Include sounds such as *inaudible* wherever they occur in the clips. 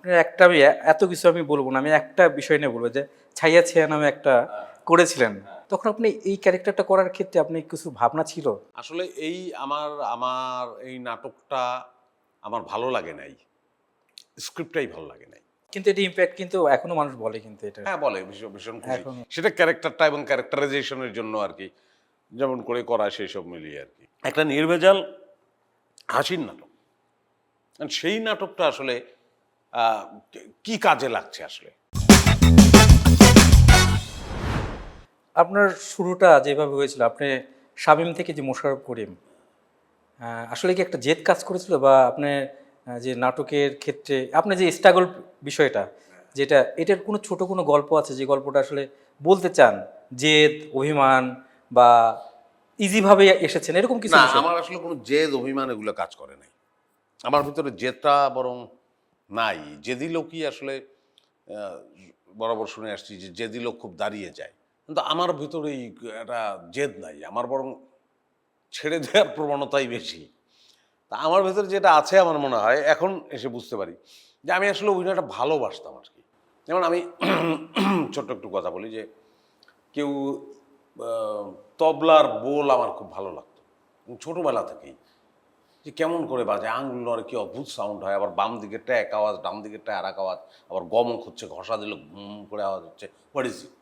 আপনার একটা আমি এত কিছু আমি বলব না আমি একটা বিষয় নিয়ে বলব যে ছাইয়া ছিয়া নামে একটা করেছিলেন। তখন আপনি এই ক্যারেক্টারটা করার ক্ষেত্রে আপনি কিছু ভাবনা ছিল? আসলে এই আমার আমার এই নাটকটা আমার ভালো লাগে নাই। স্ক্রিপ্টটাই ভালো লাগে নাই। কিন্তু এটা ইম্প্যাক্ট কিন্তু এখনও মানুষ বলে কিন্তু এটা। হ্যাঁ বলে ভীষণ ভীষণ খুশি। সেটা ক্যারেক্টারটা এবং ক্যারেক্টারাইজেশনের জন্য আর কি যেমন করে করা সেই সব মিলিয়ে আর কি একটা নির্ভেজাল হাসির নাটক। সেই নাটকটা আসলে কি কাজে লাগছে আসলে? আপনার শুরুটা যেভাবে হয়েছিল আপনি শামীম থেকে যে মোশাররফ করিম আসলে কি একটা জেদ কাজ করেছিল বা আপনি যে নাটকের ক্ষেত্রে আপনার যে স্ট্রাগল বিষয়টা যেটা এটার কোনো ছোট কোনো গল্প আছে যে গল্পটা আসলে বলতে চান? জেদ অভিমান বা ইজিভাবে এসেছেন এরকম কিছু আমার আসলে কোনো জেদ অভিমান এগুলো কাজ করে নাই। আমার ভিতরে জেদটা বরং নাই। জেদি লোকই আসলে বরাবর শুনে আসছি যে জেদি লোক খুব দাঁড়িয়ে যায়। কিন্তু আমার ভিতরে এই একটা জেদ নাই, আমার বরং ছেড়ে দেওয়ার প্রবণতাই বেশি। তা আমার ভিতরে যেটা আছে আমার মনে হয়, এখন এসে বুঝতে পারি যে আমি আসলে অভিনয়টা ভালোবাসতাম আর কি। যেমন আমি *clears throat* ছোট্ট একটু কথা বলি যে, কেউ তবলার বোল আমার খুব ভালো লাগতো। ছোটোবেলা থেকেই। যে কেমন করে বাজে আঙুল নড়ে কি অদ্ভুত সাউন্ড হয়, আবার বাম দিকেরটা এক আওয়াজ, ডান দিকেরটা আর এক আওয়াজ, আবার গমক হচ্ছে, ঘষা দিল ঘুম করে আওয়াজ হচ্ছে হোয়াট ইজ ইট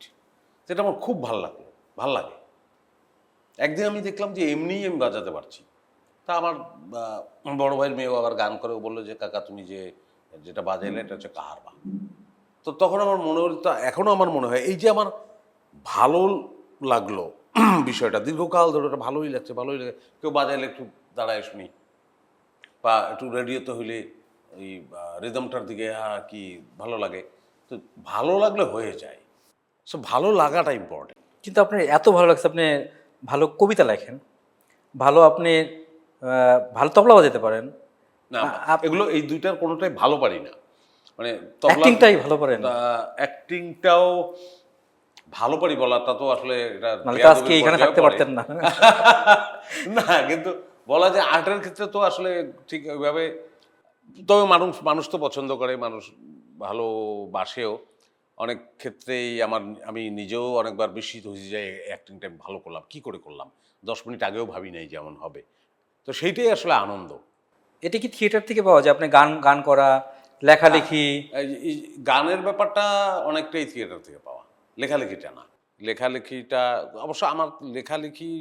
সেটা আমার খুব ভালো লাগল, ভালো লাগে। একদিন আমি দেখলাম যে এমনিই আমি বাজাতে পারছি। তা আমার বড় ভাইয়ের মেয়েও আবার গান করে বলল যে, কাকা, তুমি যে, যেটা বাজাইলে, এটা হচ্ছে কাহারবা তো তখন আমার মনে হতো এখনও আমার মনে হয়, এই যে আমার ভালো লাগল, বিষয়টা, দীর্ঘকাল ধরে ওটা ভালোই লাগছে, ভালোই লাগে, কেউ বাজাইলে একটু দাঁড়ায় শুনি। বা একটু রেডিওতে হইলে ওই রিদমটার দিকে আহ, কি ভালো লাগে তো ভালো লাগলে হয়ে যায়। সো ভালো লাগাটা ইম্পর্টেন্ট কিন্তু আপনার এত ভালো লাগছে আপনি ভালো কবিতা লেখেন ভালো আপনি ভালো তবলা বাজাতে পারেন। না এগুলো এই দুইটার কোনোটাই ভালো পারি না। মানে অ্যাক্টিংটাই ভালো পারেন। অ্যাক্টিংটাও ভালো পারি বলাটা তো আসলে এটা আজকে এখানে থাকতে। পারতেন না। *laughs* না কিন্তু বলা যায় আর্টের ক্ষেত্রে তো আসলে ঠিক ওইভাবে তবে মানুষ মানুষ তো পছন্দ করে মানুষ ভালোবাসেও অনেক ক্ষেত্রেই আমার আমি নিজেও অনেকবার বিস্মিত হয়েছি যে অ্যাক্টিংটা ভালো করলাম। কি করে করলাম? দশ মিনিট আগেও ভাবি নাই যেমন হবে। তো সেইটাই আসলে আনন্দ। এটা কি থিয়েটার থেকে পাওয়া যায়? আপনি গান গান করা লেখালেখি? এই যে- এই গানের ব্যাপারটা অনেকটাই থিয়েটার থেকে পাওয়া। লেখালেখিটা না। লেখালেখিটা অবশ্য আমার লেখালেখি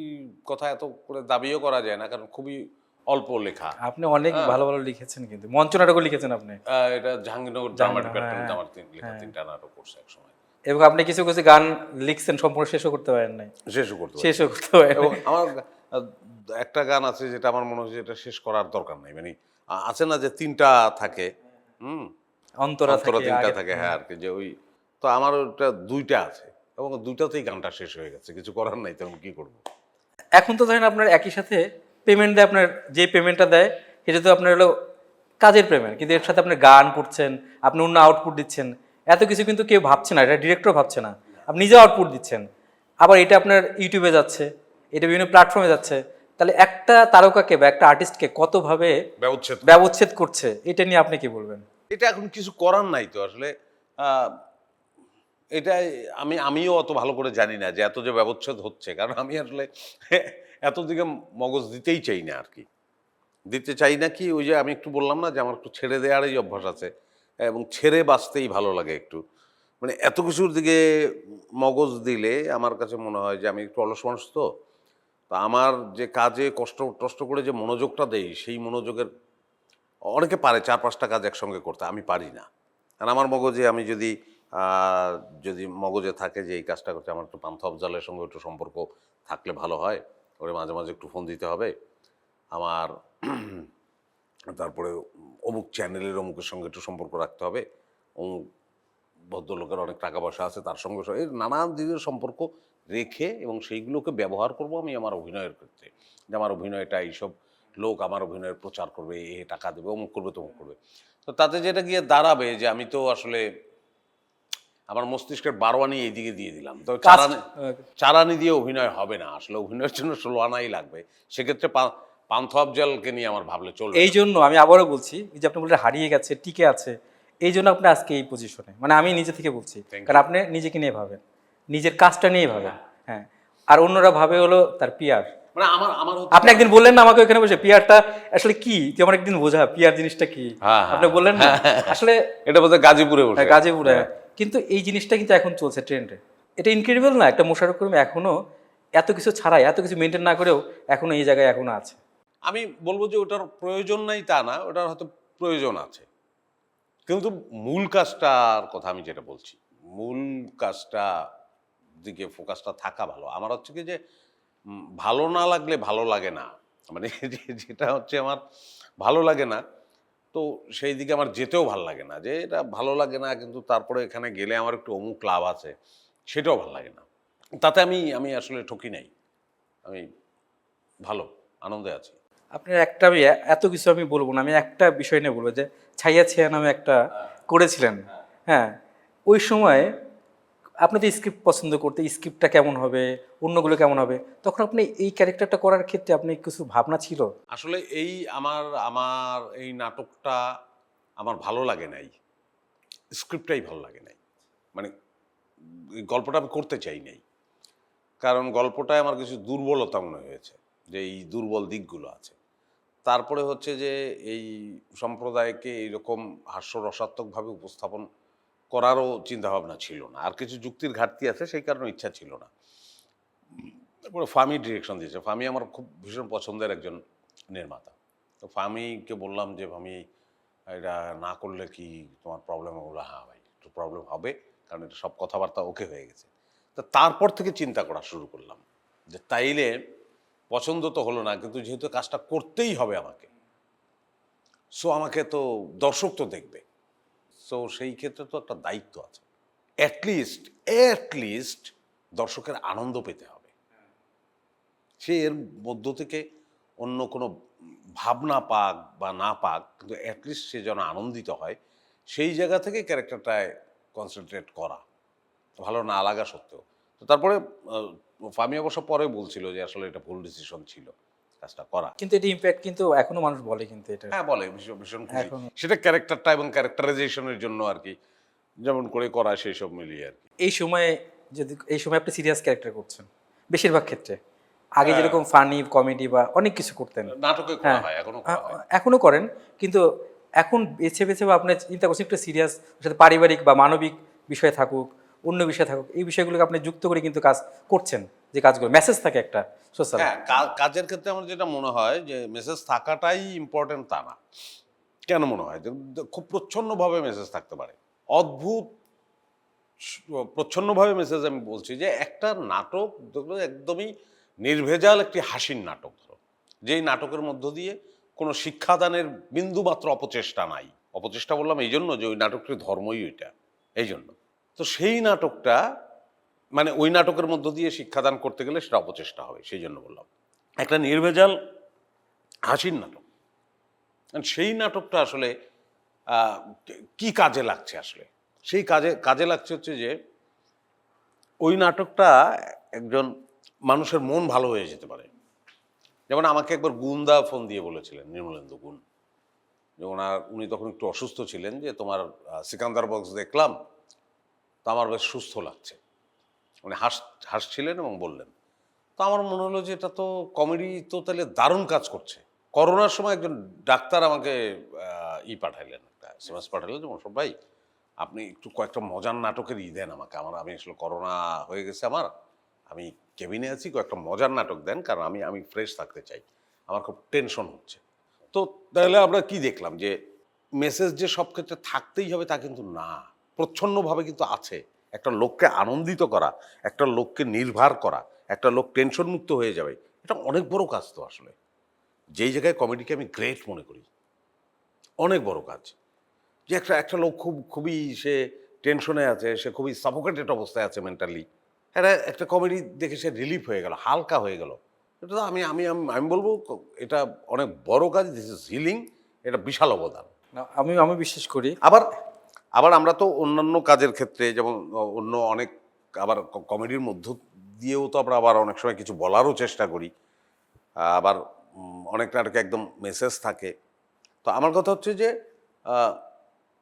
কথা এত করে দাবিও করা যায় না কারণ খুবই অল্প লেখা। আপনি অনেক ভালো ভালো লিখেছেন কিন্তু। মঞ্চ নাটকও লিখেছেন আপনি? এটা জাহাঙ্গীরনগর জাহাঙ্গীরনগর, হ্যাঁ, আমার তিন- লেখা তিনটা নাটক করছে এক সময় এবং আপনি কিছু কিছু গান লিখছেন সম্পূর্ণ শেষও করতে পারেন নাই। শেষও করতে। শেষও করতে পারেন এবং আমার একটা গান আছে যেটা আমার মনে হচ্ছে এটা শেষ করার দরকার নাই। মানে আছে না যে তিনটা থাকে হুম? অন্তরা অন্তরা তিনটা থাকে। হ্যাঁ আর কি যে ওই তো আমার ওটা দুইটা আছে। এবং দুটাতেই গানটা শেষ হয়ে গেছে। কিছু করার নাই তখন কি করব? এখন তো ধরেন আপনার একই সাথে পেমেন্ট দেয় আপনার যে পেমেন্টটা দেয় সেটা তো আপনার হলো কাজের পেমেন্ট কিন্তু এর সাথে আপনি গান করছেন আপনি অন্য আউটপুট দিচ্ছেন এত কিছু কিন্তু কেউ ভাবছে না এটা ডিরেক্টর ভাবছে না। আপনি নিজে আউটপুট দিচ্ছেন। আবার এটা আপনার ইউটিউবে যাচ্ছে এটা বিভিন্ন প্ল্যাটফর্মে যাচ্ছে তাহলে একটা তারকাকে বা একটা আর্টিস্টকে কতভাবে ব্যবচ্ছেদ ব্যবচ্ছেদ করছে এটা নিয়ে আপনি কি বলবেন? এটা এখন কিছু করার নাই তো আসলে আহ, এটা আমি আমিও অত ভালো করে জানি না যে এত যে ব্যবচ্ছেদ হচ্ছে কারণ আমি আসলে এত দিকে মগজ দিতেই চাই না আর কি দিতে চাই না কি ওই যে আমি একটু বললাম না যে আমার একটু ছেড়ে দেওয়ারই অভ্যাস আছে এবং ছেড়ে বাঁচতেই ভালো লাগে একটু। মানে এত কিছুর দিকে মগজ দিলে আমার কাছে মনে হয় যে আমি একটু অলস মানুষ তো তো আমার যে কাজে কষ্ট টষ্ট করে যে মনোযোগটা দেই সেই মনোযোগের অনেকে পারে চার পাঁচটা কাজ একসঙ্গে করতে আমি পারি না। কারণ আমার মগজে আমি যদি যদি মগজে থাকে যে এই কাজটা করতে, আমার একটু পান্থ আফজালের সঙ্গে একটু সম্পর্ক থাকলে ভালো হয়, ওরে মাঝে মাঝে একটু ফোন দিতে হবে। আমার *clears throat* তারপরে অমুক চ্যানেলের অমুকের সঙ্গে একটু সম্পর্ক রাখতে হবে। অমুক ভদ্রলোকের অনেক টাকা পয়সা আছে, তার সঙ্গে এই নানান দিকের সম্পর্ক রেখে এবং সেইগুলোকে ব্যবহার করব আমি আমার অভিনয়ের ক্ষেত্রে। যে আমার অভিনয়টা, এইসব লোক আমার অভিনয়ের প্রচার করবে, এ টাকা দেবে, অমুক করবে, তমুক করবে। তো তাতে যেটা গিয়ে দাঁড়াবে যে আমি তো আসলে আমার মস্তিষ্কের বারো আনি এইদিকে দিয়ে দিলাম। তো চারানি চারানি দিয়ে অভিনয় হবে না। আসলে অভিনয়ের জন্য ষোলো আনাই লাগবে। সেক্ষেত্রে পা- পান্থ আফজালকে নিয়ে আমার ভাবলে চলবে এই জন্য আমি আবারও বলছি যে আপনি বললেন হারিয়ে গেছে টিকে আছে এই জন্য আপনি আজকে এই পজিশনে মানে আমি নিজে থেকে বলছি কারণ আপনি নিজেকে নিয়ে ভাবেন নিজের কাজটা নিয়ে ভাবেন হ্যাঁ। আর অন্যরা ভাবে হলো তার পিয়ার মানে আমার আমার আপনি একদিন বললেন না আমাকে ওখানে বসে পিয়ারটা আসলে কি? তুই আমার একদিন বোঝা পিয়ার জিনিসটা কি? হ্যাঁ, হ্যাঁ। আপনি বললেন না? আসলে এটা বোধহয় গাজীপুরে হ্যাঁ, গাজীপুরে। কিন্তু এই জিনিসটা কিন্তু এখন চলছে ট্রেন্ডে এটা ইনক্রেডিবল না? একটা মোশারফ করিম এখনও এত কিছু ছাড়াই, এত কিছু মেনটেন না করেও এখনও এই জায়গায় এখনও আছে। আমি বলব যে ওটার প্রয়োজন নাই তা না, ওটার হয়তো প্রয়োজন আছে। কিন্তু মূল কাজটার কথা আমি যেটা বলছি, মূল কাজটা দিকে ফোকাসটা থাকা ভালো। আমার হচ্ছে কি যে ভালো না লাগলে ভালো লাগে না। মানে *laughs* যেটা হচ্ছে আমার ভালো লাগে না তো সেই দিকে আমার যেতেও ভালো লাগে না। যে এটা ভালো লাগে না কিন্তু তারপরে এখানে গেলে আমার একটু অমুক ক্লাব আছে সেটাও ভালো লাগে না। তাতে আমি আমি আসলে ঠকি নাই। আমি ভালো আনন্দে আছি। আপনার একটা আমি এত কিছু আমি বলব না আমি একটা বিষয় নিয়ে বলব যে ছাইয়া ছিয়া নামে একটা করেছিলেন। হ্যাঁ ওই সময় আপনি তো স্ক্রিপ্ট পছন্দ করতে স্ক্রিপ্টটা কেমন হবে, অন্যগুলো কেমন হবে, তখন আপনি এই ক্যারেক্টারটা করার ক্ষেত্রে আপনি কিছু ভাবনা ছিল? আসলে এই আমার আমার এই নাটকটা আমার ভালো লাগে নাই। স্ক্রিপ্টটাই ভালো লাগে নাই। মানে গল্পটা আমি করতে চাই নাই। কারণ গল্পটায় আমার কিছু দুর্বলতা মনে হয়েছে, যে এই দুর্বল দিকগুলো আছে। তারপরে হচ্ছে যে এই সম্প্রদায়কে এইরকম হাস্যরসাত্মকভাবে উপস্থাপন করারও চিন্তাভাবনা ছিল না। আর কিছু যুক্তির ঘাটতি আছে, সেই কারণে ইচ্ছা ছিল না। তারপরে ফামি ডিরেকশন দিয়েছে। ফামি আমার খুব ভীষণ পছন্দের একজন নির্মাতা। তো ফামিকে বললাম যে, ফামি, এটা না করলে কি তোমার প্রবলেম বলল হ্যাঁ ভাই, একটু প্রবলেম হবে, কারণ এটা সব কথাবার্তা ওকে হয়ে গেছে। তো তারপর থেকে চিন্তা করা শুরু করলাম যে, তাইলে পছন্দ তো হলো না, কিন্তু যেহেতু কাজটা করতেই হবে আমাকে সো আমাকে তো দর্শক তো দেখবে। সো সেই ক্ষেত্রে তো একটা দায়িত্ব আছে। অ্যাটলিস্ট অ্যাটলিস্ট দর্শকের আনন্দ পেতে হবে। সে এর মধ্য থেকে অন্য কোনো ভাবনা পাক বা না পাক, কিন্তু অ্যাটলিস্ট সে যেন আনন্দিত হয়, সেই জায়গা থেকে ক্যারেক্টারটায় কনসেন্ট্রেট করা। ভালো না লাগা সত্ত্বেও। তো তারপরে ফামি অবশ্য পরে বলছিল যে আসলে এটা ভুল ডিসিশন ছিল। কাজটা করা। কিন্তু এটা ইম্প্যাক্ট কিন্তু এখনও মানুষ বলে কিন্তু এটা। হ্যাঁ বলে ভীষণ ভীষণ খুশি। সেটা ক্যারেক্টারটা এবং ক্যারেক্টারাইজেশনের জন্য আর কি যেমন করে করা সেই সব মিলিয়ে আর কি এই সময়ে যদি এই সময় আপনি সিরিয়াস ক্যারেক্টার করছেন বেশিরভাগ ক্ষেত্রে। আগে হ্যাঁ। যেরকম ফানি কমেডি বা অনেক কিছু করতেন। নাটকে করা হ্যাঁ। হয় এখনও এখনও করেন কিন্তু এখন বেছে বেছে বা আপনি চিন্তা করছেন একটু সিরিয়াস সাথে পারিবারিক বা মানবিক বিষয় থাকুক অন্য বিষয় থাকুক, এই বিষয়গুলোকে আপনি যুক্ত করে কিন্তু কাজ করছেন, যে কাজগুলো মেসেজ থাকে একটা সোশ্যাল কাজের ক্ষেত্রে আমার যেটা মনে হয় যে মেসেজ থাকাটাই ইম্পর্টেন্ট তা না। কেন মনে হয়? যে খুব প্রচ্ছন্নভাবে মেসেজ থাকতে পারে। অদ্ভুত প্রচ্ছন্নভাবে মেসেজ আমি বলছি যে একটা নাটক একদমই নির্ভেজাল একটি হাসির নাটক, ধরো। যেই নাটকের মধ্য দিয়ে কোনো শিক্ষাদানের বিন্দুমাত্র অপচেষ্টা নাই। অপচেষ্টা বললাম এই জন্য যে ওই নাটকটির ধর্মই ওইটা, এই জন্য। তো সেই নাটকটা মানে ওই নাটকের মধ্য দিয়ে শিক্ষাদান করতে গেলে সেটা অপচেষ্টা হবে, সেই জন্য বললাম। একটা নির্ভেজাল, হাসির নাটক। সেই নাটকটা আসলে কি কাজে লাগছে আসলে? সেই কাজে কাজে লাগছে হচ্ছে যে, ওই নাটকটা একজন মানুষের মন ভালো হয়ে যেতে পারে। যেমন আমাকে একবার গুন্দা ফোন দিয়ে বলেছিলেন, নির্মলেন্দু গুণ যে ওনার, উনি তখন একটু অসুস্থ ছিলেন যে তোমার সিকান্দার বক্স দেখলাম তো আমার বেশ সুস্থ লাগছে। উনি হাস, হাসছিলেন এবং বললেন, তো আমার মনে হলো যে এটা তো কমেডি তো তাহলে দারুণ কাজ করছে। করোনার সময় একজন ডাক্তার আমাকে ই পাঠাইলেন একটা এস পাঠাইলেন যেমন সব ভাই, আপনি একটু কয়েকটা মজার নাটকের ই দেন আমাকে। আমার, আমি আসলে করোনা হয়ে গেছে আমার। আমি কেবিনে আছি, কয়েকটা মজার নাটক দেন, কারণ আমি আমি ফ্রেশ থাকতে চাই। আমার খুব টেনশন হচ্ছে। তো তাহলে আমরা কি দেখলাম যে, মেসেজ যে সব ক্ষেত্রে থাকতেই হবে তা কিন্তু না। প্রচ্ছন্নভাবে কিন্তু আছে। একটা লোককে আনন্দিত করা একটা লোককে নির্ভার করা একটা লোক টেনশন মুক্ত হয়ে যাবে এটা অনেক বড় কাজ তো আসলে। যেই জায়গায় কমেডিকে আমি গ্রেট মনে করি অনেক বড় কাজ। যে একটা একটা লোক খুব খুবই সে টেনশনে আছে সে খুবই সাফোকেটেড অবস্থায় আছে মেন্টালি এটা একটা কমেডি দেখে সে রিলিফ হয়ে গেল হালকা হয়ে গেল। এটা তো আমি আমি আমি- আমি বলব এটা অনেক বড় কাজ দিস ইজ হিলিং এটা বিশাল অবদান। আমি আমি বিশ্বাস করি। আবার আবার আমরা তো অন্যান্য কাজের ক্ষেত্রে যেমন, অন্য অনেক আবার কমেডির মধ্য দিয়েও তো আমরা আবার অনেক সময় কিছু বলারও চেষ্টা করি। আবার অনেক নাটকে একদম মেসেজ থাকে। তো আমার কথা হচ্ছে যে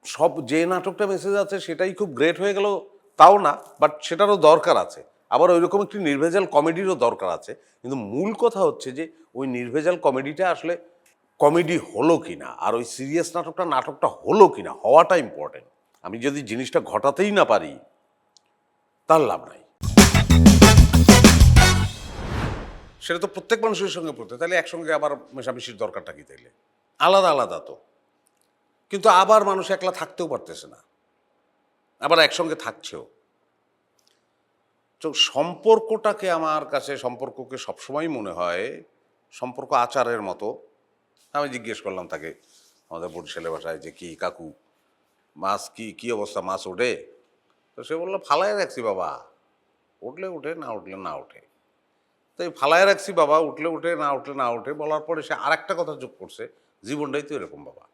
সব যে নাটকটা মেসেজ আছে সেটাই খুব গ্রেট হয়ে গেল তাও না বাট সেটারও দরকার আছে। আবার ওই রকম একটি নির্ভেজাল কমেডিরও দরকার আছে। কিন্তু মূল কথা হচ্ছে যে, ওই নির্ভেজাল কমেডিটা আসলে কমেডি হলো কিনা, আর ওই সিরিয়াস নাটকটা নাটকটা হলো কিনা, হওয়াটা ইম্পর্টেন্ট আমি যদি জিনিসটা ঘটাতেই না পারি, তার লাভ নাই। সেটা তো প্রত্যেক মানুষের সঙ্গে পড়তে তাহলে একসঙ্গে আবার মেশামেশির দরকারটা কি তাইলে? আলাদা আলাদা তো। কিন্তু আবার মানুষ একলা থাকতেও পারতেছে না। আবার একসঙ্গে থাকছেও। তো সম্পর্কটাকে আমার কাছে, সম্পর্ককে সবসময় মনে হয়, সম্পর্ক আচারের মতো। আমি জিজ্ঞেস করলাম তাকে, আমাদের বরিশালে বাসায় যে কি, কাকু? মাছ কি, কী অবস্থা? মাছ ওঠে? তো সে বলল ফালাই রাখছি বাবা। উঠলে উঠে, না উঠলে না উঠে। তো এই ফালায় রাখছি বাবা, উঠলে উঠে, না উঠলে না উঠে বলার পরে সে আরেকটা কথা যোগ করছে, জীবনটাই তো এরকম বাবা।